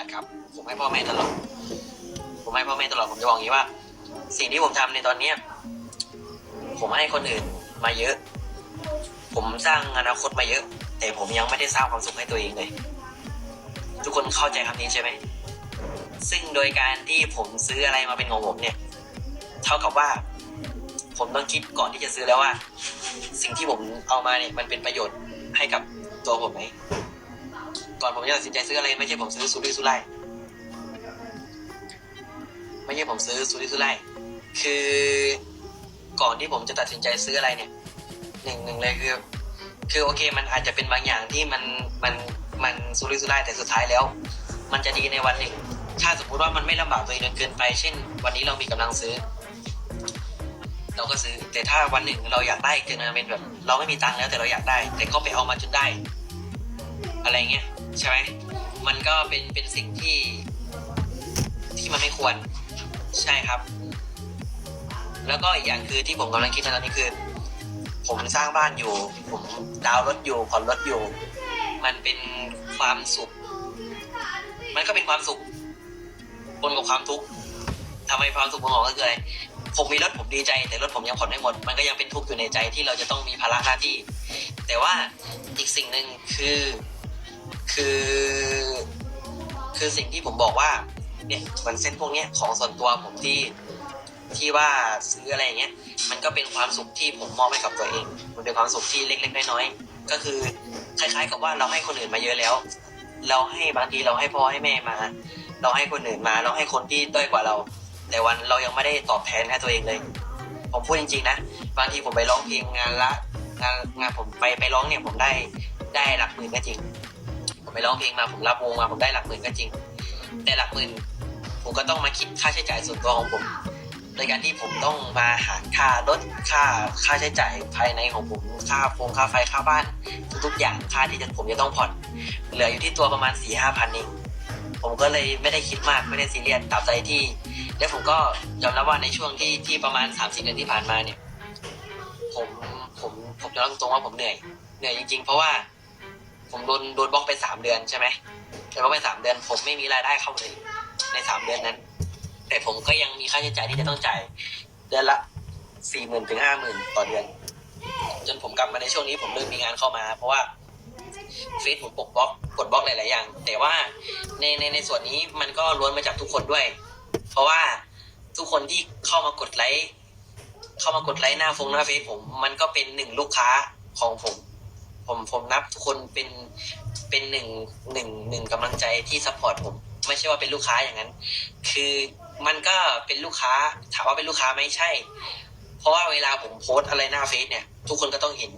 ขาดครับ ผมให้พ่อแม่ตลอด ผมให้พ่อแม่ตลอด ผมจะบอกอย่างนี้ว่า สิ่งที่ผมทำในตอนเนี้ยผมให้คนอื่นมาเยอะ ผมสร้างอนาคตมาเยอะ แต่ผมยังไม่ได้สร้างความสุขให้ตัวเองเลย ทุกคนเข้าใจคำนี้ใช่ไหม ซึ่งโดยการที่ผมซื้ออะไรมาเป็นของผมเนี่ย เท่ากับว่า ผมต้องคิดก่อนที่จะซื้อแล้วว่า สิ่งที่ผมเอามาเนี่ยมันเป็นประโยชน์ให้กับตัวผมไหม ก่อนผมจะตัดสินใจซื้ออะไรไม่ใช่ผมซื้อซูริสุไลไม่ใช่ผมซื้อซูริสุไลคือก่อนที่ผมจะตัดสินใจซื้ออะไรเนี่ยหนึ่งหนึ่งเลยคือคือโอเคมันอาจจะเป็นบางอย่างที่มันมันมันซูริสุไลแต่สุดท้ายแล้ว มันจะดีในวันหนึ่ง ถ้าสมมติว่ามันไม่ลำบากตัวเองจนเกินไป เช่น วันนี้เรามีกำลังซื้อ เราก็ซื้อ แต่ถ้าวันหนึ่งเราอยากได้จนมันเป็นแบบ เราไม่มีตังค์แล้วแต่เราอยากได้ แต่ก็ไปเอามาจนได้ อะไรเงี้ย ใช่ไหมมันก็เป็นเป็นสิ่งที่ที่มันไม่ควร ใช่ครับ แล้วก็อีกอย่างคือที่ผมกำลังคิดตอนนี้คือ ผมสร้างบ้านอยู่ ผมดาวรถอยู่ผ่อนรถอยู่ มันเป็นความสุข มันก็เป็นความสุขปนกับความทุกข์ทำไมความสุขผมบอกก็คืออะไรผมมีรถผมดีใจ แต่รถผมยังผ่อนไม่หมด มันก็ยังเป็นทุกข์อยู่ในใจที่เราจะต้องมีภาระหน้าที่ แต่ว่าอีกสิ่งหนึ่งคือ คือ คือสิ่งที่ผมบอกว่า เนี่ยมันเส้นพวกเนี้ยของส่วนตัวผมที่ที่ว่าซื้ออะไรอย่างเงี้ย มันก็เป็นความสุขที่ผมมอบให้กับตัวเอง มันเป็นความสุขที่เล็กๆน้อยๆก็คือคล้ายๆกับว่าเราให้คนอื่นมาเยอะแล้ว เราให้บางทีเราให้พ่อให้แม่มา เราให้คนอื่นมา เราให้คนที่ด้อยกว่าเรา แต่วันเรายังไม่ได้ตอบแทนให้ตัวเองเลย ผมพูดจริงๆนะ บางทีผมไปร้องเพลงงานละงานงานผมไปไปร้องเนี่ยผมได้ได้หลักหมื่นก็จริง ผมไปร้องเพลงมาผมรับวงมาผมได้หลักหมื่นก็จริง แต่หลักหมื่นผมก็ต้องมาคิดค่าใช้จ่ายส่วนตัวของผมโดยการที่ผมต้องมาหาค่ารถค่าค่าใช้จ่ายภายในของผมค่าโฟงค่าไฟค่าบ้าน ทุกๆอย่างค่าที่จะผมจะต้องผ่อนเหลืออยู่ที่ตัวประมาณสี่ห้าพันเองผมก็เลยไม่ได้คิดมากไม่ได้ซีเรียสตราบใดที่ แล้วผมก็ยอมรับว่าในช่วงที่ที่ประมาณสามสิบเดือนที่ผ่านมาเนี่ย ผมผมผมจะรับตรงว่าผมเหนื่อยเหนื่อยจริงๆ เพราะว่า ผมโดนโดนบล็อกไปสามเดือนใช่ไหมแต่ว่าไปสามเดือน ผมไม่มีรายได้เข้าเลย ในสามเดือนนั้น แต่ผมก็ยังมีค่าใช้จ่ายที่จะต้องจ่ายเดือนละสี่หมื่นถึงห้าหมื่นต่อเดือน จนผมกลับมาในช่วงนี้ผมเริ่มมีงานเข้ามา เพราะว่าเฟซผมปลดบล็อกปลดบล็อกหลาย ๆ อย่าง แต่ว่าในในในส่วนนี้มันก็ล้วนมาจากทุกคนด้วย เพราะว่าทุกคนที่เข้ามากดไลค์เข้ามากดไลค์หน้าฟงหน้าเฟซผม มันก็เป็นหนึ่งลูกค้าของผม ผมผมนับทุกคนเป็นเป็นหนึ่งหนึ่งหนึ่งกำลังใจที่ซัพพอร์ตผม ไม่ใช่ว่าเป็นลูกค้าอย่างนั้น คือมันก็เป็นลูกค้า ถามว่าเป็นลูกค้าไหมใช่ เพราะว่าเวลาผมโพสต์อะไรหน้าเฟซเนี่ย ทุกคนก็ต้องเห็น